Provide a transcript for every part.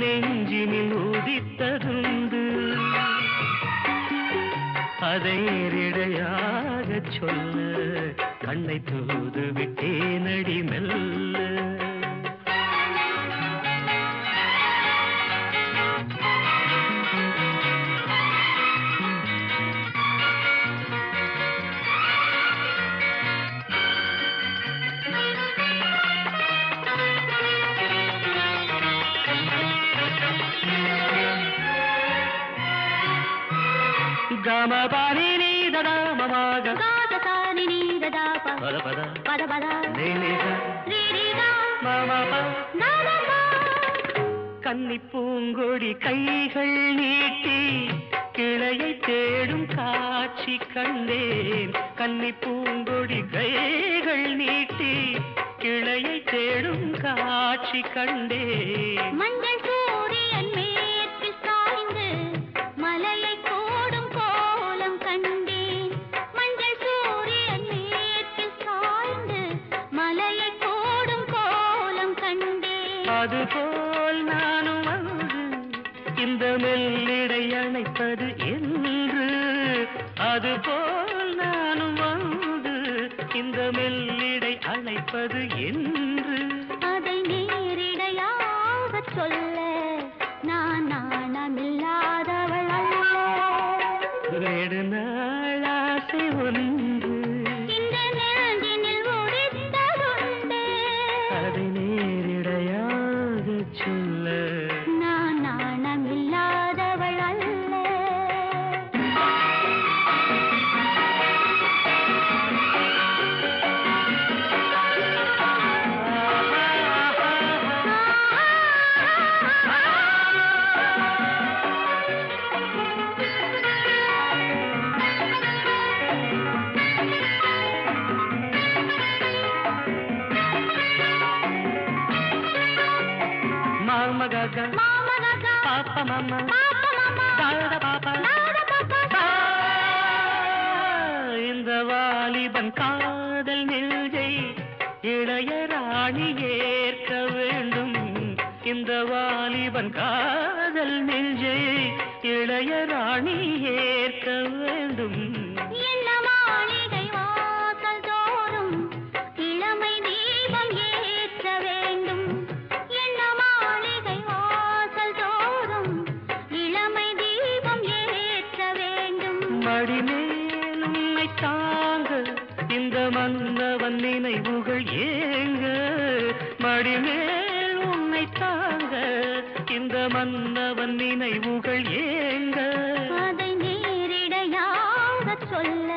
நெஞ்சினில் உதித்ததுண்டு. அதை நேரிடையாக சொல்ல கண்ணை தூது விட்டேனடி மெல்ல. கமபாரி நீ தடாமமாக காதசாரி நீததாப பத பத பத பத நீலிக ரீரிகா மமப நாதமா கன்னி பூங்கொடி கைகள் நீட்டி கிளையை தேடும் காட்சி கண்டேன் கன்னி பூங்கொடி கைகள் நீட்டி கிளையை தேடும் காட்சி கண்டேன் மஞ்சள் அதுபோல் நானும் வந்து இந்த மெல்லிடை அணைப்பது என்று. அதுபோல் நானும் வந்து இந்த மெல்லிடை அணைப்பது என்று. அதை நேரிடையாக சொல்ல நான் நாணமில்லாத மாமகா பாப்ப மாமா. பாப்பா மாமா. தாழ பாப்பா. நாட பாப்பா. இந்த வாலிபன் காதல் நெஞ்சை இளையராணி ஏற்க வேண்டும். இந்த வாலிபன் காதல் நெஞ்சை இளையராணி ஏற்க வேண்டும். அடி மடிமேல் உன்னை தாங்க இந்த மன்னவன் நினைவுகள் ஏங்க. மடிமேல் உன்னை தாங்க இந்த மன்னவன் நினைவுகள் ஏங்க. அதை நேரிடையாக சொல்ல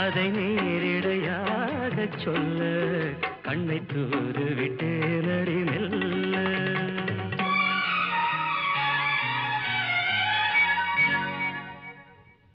அதை நேரிடையாக சொல்ல. கண்ணை தூது விட்டு